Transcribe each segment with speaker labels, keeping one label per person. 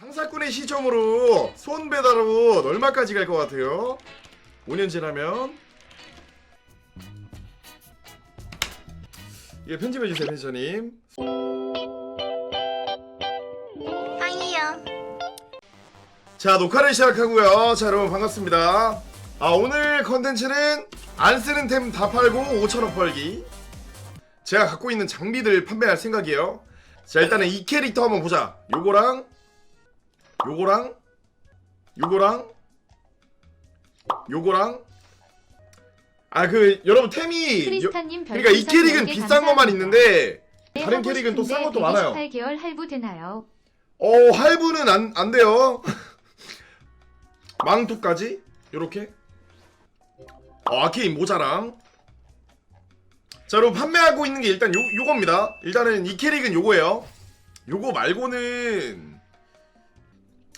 Speaker 1: 장사꾼의 시점으로 손 배달로 얼마까지 갈 것 같아요? 5년 지나면 예 편집해 주세요 편집자님.
Speaker 2: 아니요.
Speaker 1: 자 녹화를 시작하고요. 자 여러분 반갑습니다. 아 오늘 컨텐츠는 안 쓰는 템 다 팔고 5천원 벌기. 제가 갖고 있는 장비들 판매할 생각이에요. 자 일단은 이 캐릭터 한번 보자. 요거랑 요거랑 요거랑 요거랑. 아 그 여러분 템이 여,
Speaker 3: 크리스타님
Speaker 1: 그러니까 이 캐릭은 비싼 것만 있는데 다른 캐릭은 또싼 것도 많아요.
Speaker 3: 8개월 할부 되나요?
Speaker 1: 어 할부는 안, 안 돼요. 망토까지? 요렇게? 어, 아케인 모자랑. 자 여러분 판매하고 있는 게 일단 요, 요겁니다. 일단은 이 캐릭은 요거예요. 요거 말고는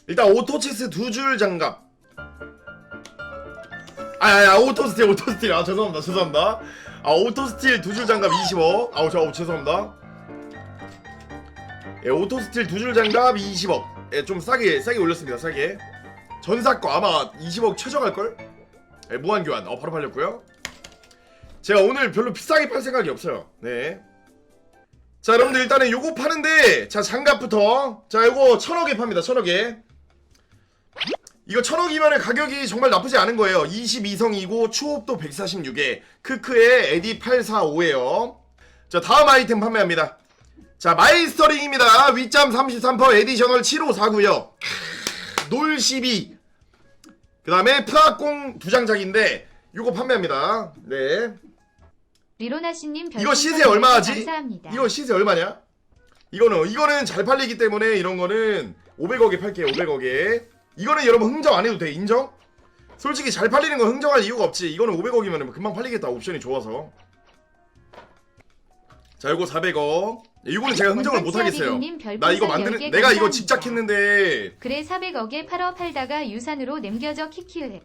Speaker 1: 일단 오토치스 두 줄 장갑 아야 오토스틸 오토스틸 아 죄송합니다 죄송합니다 아 오토스틸 두 줄 장갑 20억 아우 저 죄송합니다 예, 오토스틸 두 줄 장갑 20억. 예, 좀 싸게 싸게 올렸습니다. 싸게. 전사 거 아마 20억 최저갈 걸? 예, 무한 교환. 어, 바로 팔렸고요. 제가 오늘 별로 비싸게 팔 생각이 없어요. 네. 자, 여러분들 일단은 요거 파는데 자, 장갑부터. 자, 요거 천억에 팝니다. 천억에. 이거 천억이면 가격이 정말 나쁘지 않은 거예요. 22성이고 추업도 146에 크크의 에디 845에요. 자, 다음 아이템 판매합니다. 자 마이스터링입니다 위점 33% 에디셔널 7549요 놀 12. 그 다음에 프라공 두 장작인데 이거 판매합니다 네
Speaker 3: 리로나씨님
Speaker 1: 이거 시세 얼마 하지?
Speaker 3: 감사합니다.
Speaker 1: 이거 시세 얼마냐? 이거는 이거는 잘 팔리기 때문에 이런 거는 500억에 팔게요 500억에 이거는 여러분 흥정 안 해도 돼. 인정? 솔직히 잘 팔리는 건 흥정할 이유가 없지. 이거는 500억이면 금방 팔리겠다. 옵션이 좋아서. 자 이거 400억. 이거는 제가 흥정을 못 하겠어요. 나 이거 만드는 내가 이거 직작했는데.
Speaker 3: 그래 400억에 팔어 팔다가 유산으로 남겨져 키키을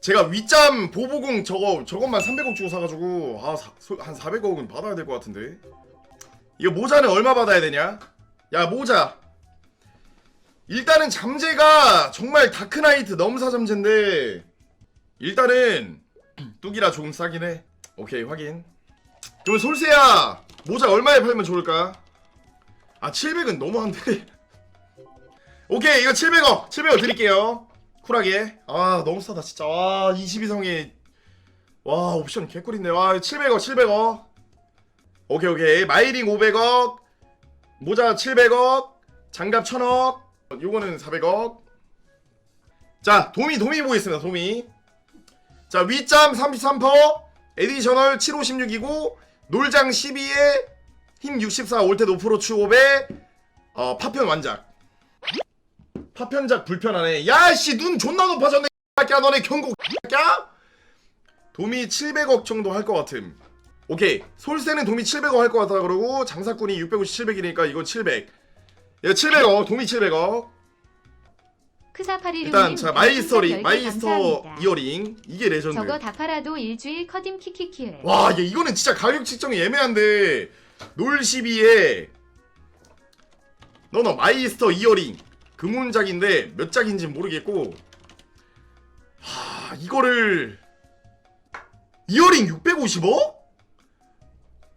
Speaker 1: 제가 윗잠 보보공 저거 저것만 300억 주고 사가지고 아한 400억은 받아야 될 것 같은데. 이거 모자는 얼마 받아야 되냐? 야 모자 일단은 잠재가 정말 다크나이트 넘사 잠재인데 일단은 뚝이라 조금 싸긴 해. 오케이 확인. 그럼 솔세야 모자 얼마에 팔면 좋을까? 아 700은 너무한데. 오케이 이거 700억 700억 드릴게요. 쿨하게. 아 너무 싸다 진짜. 와 22성에. 와 옵션 개꿀인데. 와 700억 700억. 오케이 오케이. 마이링 500억 모자 700억 장갑 1000억 요거는 400억. 자 도미 도미 보겠습니다 도미. 자 윗잠 33% 에디셔널 7516이고 놀장 12에 힘 64 올테 노프로 추5에 어 파편 완작. 파편작 불편하네. 야씨 눈 존나 높아졌네 야. 너네 경고 야? 도미 700억 정도 할 것 같음. 오케이. 솔세는 도미 700억 할 것 같다 그러고 장사꾼이 650 700이니까 이건 700 이거 700억. 도미 700억.
Speaker 3: 크사파리루님
Speaker 1: 일단 자 마이스터리
Speaker 3: 별풍선
Speaker 1: 마이스터
Speaker 3: 10개 감사합니다.
Speaker 1: 이어링. 이게 레전드.
Speaker 3: 저거 다 팔아도 일주일 커dim 키키키을
Speaker 1: 와, 얘 이거는 진짜 가격 측정이 애매한데 놀 12에 너너 마이스터 이어링. 금운작인데 몇 작인지 모르겠고. 하, 이거를 이어링 650억?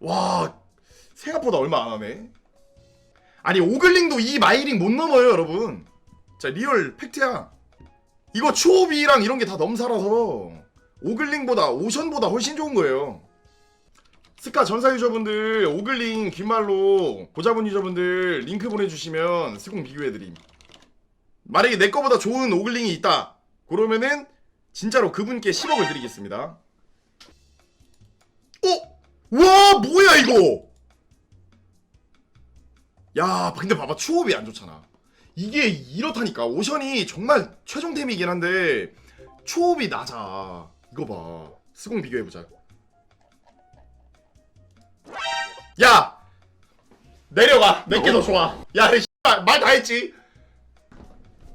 Speaker 1: 와, 생각보다 얼마 안 하네. 아니, 오글링도 이 마이링 못 넘어요, 여러분. 자, 리얼 팩트야. 이거 추오비랑 이런 게 다 넘사라서 오글링보다 오션보다 훨씬 좋은 거예요. 스카 전사 유저분들 오글링 귓말로 보자본 유저분들 링크 보내주시면 스공 비교해드림. 만약에 내 거보다 좋은 오글링이 있다. 그러면은 진짜로 그분께 10억을 드리겠습니다. 어? 와 뭐야 이거? 야 근데 봐봐 추업이 안 좋잖아. 이게 이렇다니까 오션이 정말 최종 템이긴 한데 초업이 낮아. 이거 봐. 스공 비교해보자. 야! 내려가. 내게 더 좋아. 야, 말다 했지?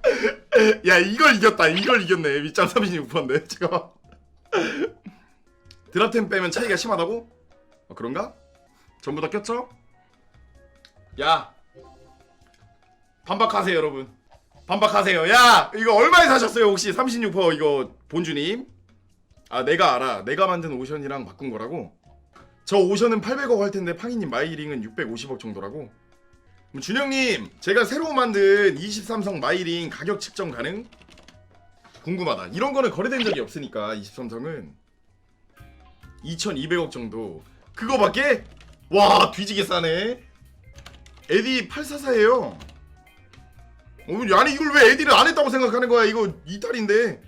Speaker 1: 야, 이걸 이겼다. 이걸 이겼네. 밑장 36%인데. 잠깐만. 드랍템 빼면 차이가 심하다고? 어, 그런가? 전부 다 꼈죠? 야! 반박하세요, 여러분. 반박하세요. 야 이거 얼마에 사셨어요 혹시 36% 이거 본주님? 아 내가 알아. 내가 만든 오션이랑 바꾼 거라고. 저 오션은 800억 할 텐데 팡이님 마이링은 650억 정도라고. 그럼 준영님 제가 새로 만든 23성 마이링 가격 측정 가능? 궁금하다. 이런 거는 거래된 적이 없으니까 23성은 2,200억 정도. 그거밖에? 와 뒤지게 싸네. 에디 844예요. 어, 아니 이걸 왜 에디를 안 했다고 생각하는 거야? 이거 이탈인데.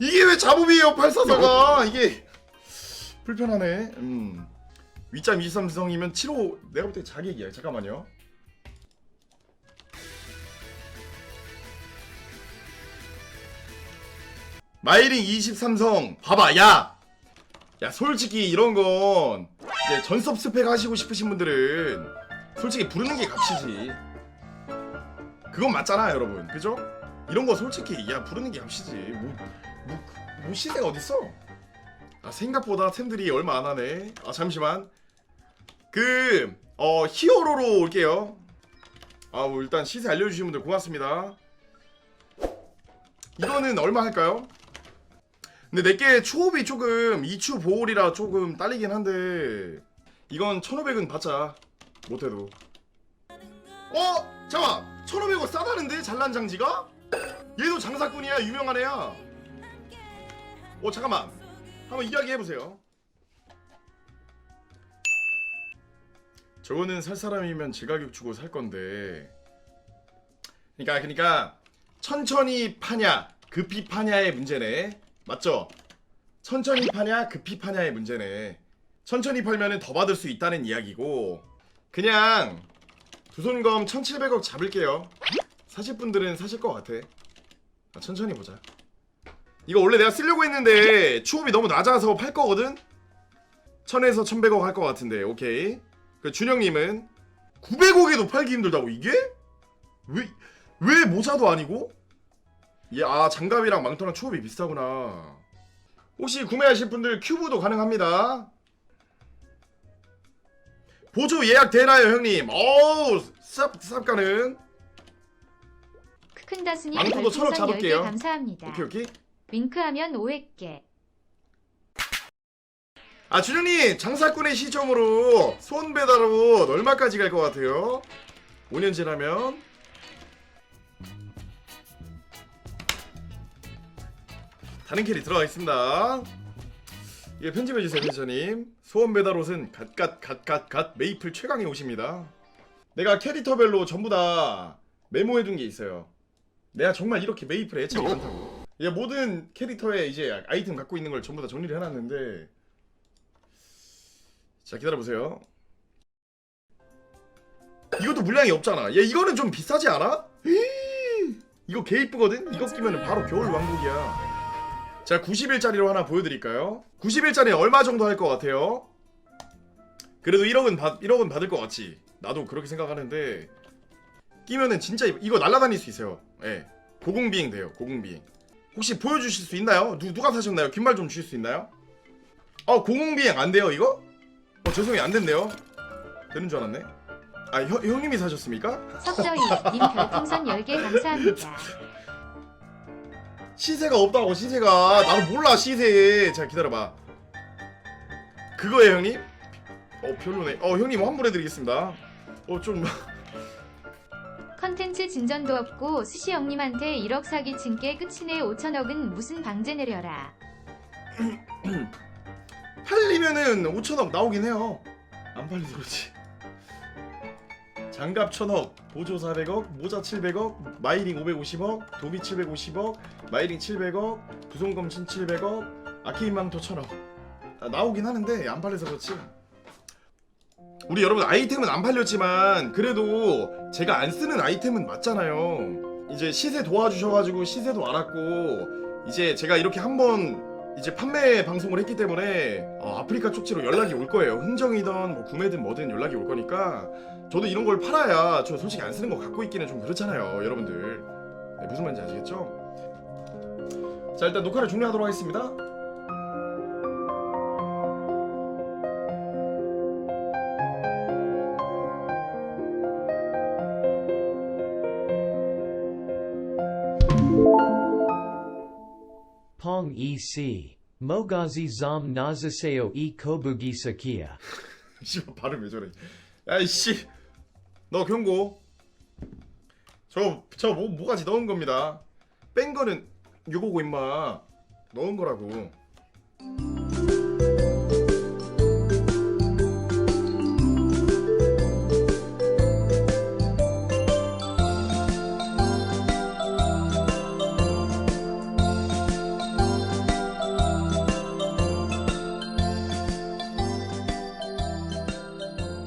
Speaker 1: 이게 왜 잡음이에요 844가 이게 불편하네. 음. 위점 23성이면 7호 내가 볼 때 자객이야. 잠깐만요. 마이링 23성 봐봐 야! 야 솔직히 이런 건 이제 전섭 스펙 하시고 싶으신 분들은 솔직히 부르는 게 값이지. 그건 맞잖아 여러분. 그죠? 이런 거 솔직히 야 부르는 게 값이지. 뭐, 뭐, 뭐 시세가 어딨어? 아 생각보다 템들이 얼마 안 하네. 아 잠시만. 그 어 히어로로 올게요. 아 뭐 일단 시세 알려주신 분들 고맙습니다. 이거는 얼마 할까요? 근데 내게 초업이 조금 이추 보홀이라 조금 딸리긴 한데 이건 1500은 받자. 못해도. 어? 잠깐 1500원 싸다는데? 잘난 장지가? 얘도 장사꾼이야 유명한 애야. 어 잠깐만. 한번 이야기해보세요. 저거는 살 사람이면 제 가격 주고 살 건데. 그니까 그니까 천천히 파냐 급히 파냐의 문제네 맞죠? 천천히 파냐 급히 파냐의 문제네 천천히 팔면은 더 받을 수 있다는 이야기고 그냥 두 손검 1700억 잡을게요 사실 분들은 사실 것 같아 아, 천천히 보자 이거 원래 내가 쓰려고 했는데 추업이 너무 낮아서 팔 거거든? 1000에서 1100억 할 것 같은데 오케이 그 준영님은 900억에도 팔기 힘들다고 이게? 왜, 왜 모자도 아니고? 예, 아 장갑이랑 망토랑 추업이 비슷하구나. 혹시 구매하실 분들 큐브도 가능합니다. 보조 예약 되나요, 형님? 어우, 쌉, 쌉 가능.
Speaker 3: 큰 다스님
Speaker 1: 망토도
Speaker 3: 별풍선 10개
Speaker 1: 잡을게요.
Speaker 3: 감사합니다.
Speaker 1: 오케이, 오케이.
Speaker 3: 윙크하면 500개.
Speaker 1: 아, 준영님, 장사꾼의 시점으로 손 배달로 얼마까지 갈 것 같아요? 5년 지나면? 다른 캐리 들어가 있습니다. 예, 편집해주세요, 편집자님. 소원 배달 옷은 갓갓 갓갓 갓 메이플 최강의 옷입니다. 내가 캐릭터별로 전부 다 메모해둔 게 있어요. 내가 정말 이렇게 메이플에 애착이 많다고. 예, 모든 캐릭터에 이제 아이템 갖고 있는 걸 전부 다 정리를 해놨는데 자 기다려보세요 이것도 물량이 없잖아 얘 이거는 좀 비싸지 않아? 이거 개 이쁘거든? 이거 끼면 바로 겨울 왕국이야 자 90일짜리로 하나 보여드릴까요? 90일짜리 얼마 정도 할 것 같아요? 그래도 1억은, 받, 1억은 받을 것 같지 나도 그렇게 생각하는데 끼면은 진짜 이거, 날아다닐 수 있어요 예 고공비행 돼요 고공비행 혹시 보여주실 수 있나요? 누, 누가 사셨나요? 귓말 좀 주실 수 있나요? 어 고공비행 안 돼요 이거? 어 죄송해요 안 된대요 되는 줄 알았네 아 형, 형님이 사셨습니까?
Speaker 3: 석저희 님 별풍선 10개 감사합니다.
Speaker 1: 시세가 없다고 시세가. 나도 몰라 시세 자 기다려봐. 그거예요 형님? 어 별로네. 어 형님 환불해드리겠습니다. 어좀.
Speaker 3: 컨텐츠 진전도 없고 수시 형님한테 1억 사기 친게 끝이네 5천억은 무슨 방제 내려라.
Speaker 1: 팔리면은 5천억 나오긴 해요. 안 팔려서 그렇지 장갑 1000억 보조 400억 모자 700억 마이링 550억 도비 750억 마이링 700억 부송검 1700억 아케인망토 1000억. 아, 나오긴 하는데 안 팔려서 그렇지. 우리 여러분 아이템은 안 팔렸지만 그래도 제가 안 쓰는 아이템은 맞잖아요. 이제 시세 도와주셔가지고 시세도 알았고 이제 제가 이렇게 한번 이제 판매 방송을 했기 때문에 어, 아프리카 쪽지로 연락이 올 거예요. 흥정이든 뭐 구매든 뭐든 연락이 올 거니까 저도 이런 걸 팔아야 저 솔직히 안 쓰는 거 갖고 있기는 좀 그렇잖아요, 여러분들. 네, 무슨 말인지 아시겠죠? 자, 일단 녹화를 종료하도록 하겠습니다.
Speaker 4: Pong EC. Mogazi zom nazaseo e kobugi sakia.
Speaker 1: 씨발 발음 왜 저래. 야이씨. 너 경고. 저저 뭐, 뭐가지 넣은 겁니다. 뺀 거는 요거고 임마. 넣은 거라고